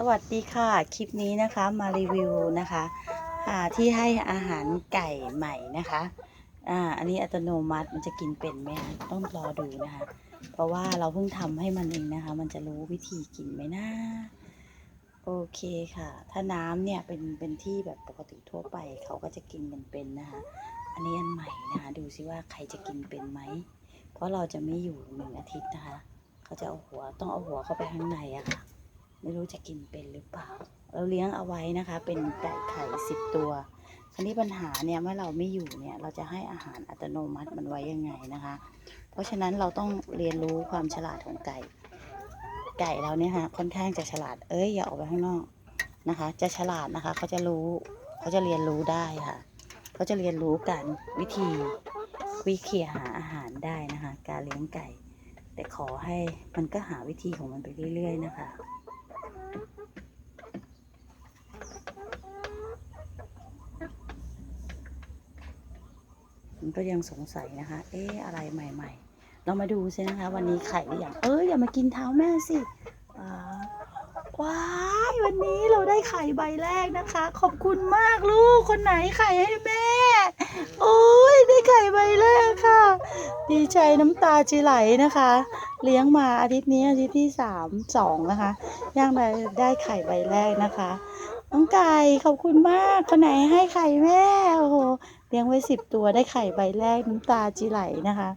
สวัสดีค่ะ คลิปนี้นะคะมารีวิวนะคะที่ให้อาหารไก่ใหม่นะคะอ่าอันนี้อัตโนมัติมันจะกินเป็นไหมคะต้องรอดูนะคะ เพราะว่าเราเพิ่งทำให้มันเองนะคะ มันจะรู้วิธีกินไหมนะโอเคค่ะ ถ้าน้ำเนี่ยเป็นเป็นที่แบบปกติทั่วไปเขาก็จะกินกันเป็นนะคะ อันนี้อันใหม่นะคะดูซิว่าใครจะกินเป็นไหมเพราะเราจะไม่อยู่หนึ่งอาทิตย์นะคะเขาจะเอาหัวต้องเอาหัวเข้าไปข้างในอะค่ะ ไม่รู้จะกินเป็นหรือเปล่า เราเลี้ยงเอาไว้นะคะ เป็นไก่ไข่สิบตัวอันนี้ปัญหาเนี่ยเมื่อเราไม่อยู่เนี่ย เราจะให้อาหารอัตโนมัติมันไว้ยังไงนะคะ เพราะฉะนั้นเราต้องเรียนรู้ความฉลาดของไก่ ไก่เราเนี่ยฮะค่อนข้างจะฉลาด เอ้ยอย่าออกไปข้างนอกนะคะ จะฉลาดนะคะเขาจะรู้เขาจะเรียนรู้ได้ค่ะเขาจะเรียนรู้การวิธีวิเคลียหาอาหารได้นะคะ การเลี้ยงไก่ แต่ขอให้มันก็หาวิธีของมันไปเรื่อยๆนะคะ นก็ยังสงสัยนะคะ เอ๊ะอะไรใหม่ ๆ เรามาดูซินะคะ วันนี้ไข่หรือยังเอ้ยอย่ามากินเท้าแม่สิว้ายวันนี้เราได้ไข่ใบแรกนะคะ ขอบคุณมากลูกคนไหนไข่ให้แม่โอ้ยได้ไข่ใบแรกค่ะ ดีใจน้ำตาจีไหลนะคะ เลี้ยงมาอาทิตย์นี้อาทิตย์ที่สามสองนะคะย่างได้ได้ไข่ใบแรกนะคะน้องไก่ขอบคุณมากคนไหนให้ไข่แม่โอ้โห ลี้ยงไว้สิบตัวได้ไข่ใบแรกน้ำตาจีไหลนะคะ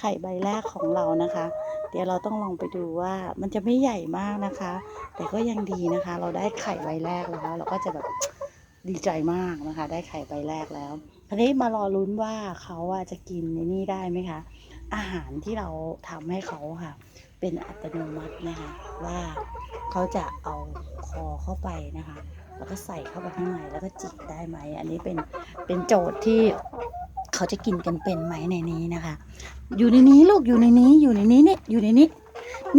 ไข่ใบแรกของเรานะคะ เดี๋ยวเราต้องลองไปดูว่ามันจะไม่ใหญ่มากนะคะ แต่ก็ยังดีนะคะ เราได้ไข่ใบแรกแล้ว เราก็จะแบบดีใจมากนะคะ ได้ไข่ใบแรกแล้วทีนี้มารอลุ้นว่าเขาจะกินในนี่ได้ไหมคะ อาหารที่เราทำให้เขาค่ะ เป็นอัตโนมัตินะคะ ว่าเขาจะเอาคอเข้าไปนะคะ แล้วก็ใส่เข้าไปข้างในแล้วก็จิกได้ไหม อันนี้เป็นเป็นโจทย์ที่เขาจะกินกันเป็นไหมในนี้นะคะ อยู่ในนี้ลูกอยู่ในนี้อยู่ในนี้เนี่ยอยู่ในนี้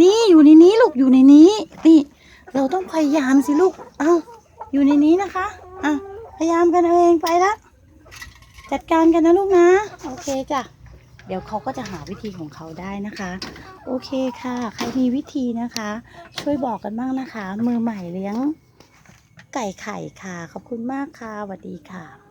นี่อยู่ในนี้ลูกอยู่ในนี้นี่เราต้องพยายามสิลูกเอาอยู่ในนี้นะคะอะพยายามกันเอาเองไปละจัดการกันนะลูกนะ โอเคจ้ะเดี๋ยวเขาก็จะหาวิธีของเขาได้นะคะ โอเคค่ะ ใครมีวิธีนะคะ ช่วยบอกกันบ้างนะคะ มือใหม่เลี้ยง ไก่ไข่ค่ะ ขอบคุณมากค่ะสวัสดีค่ะ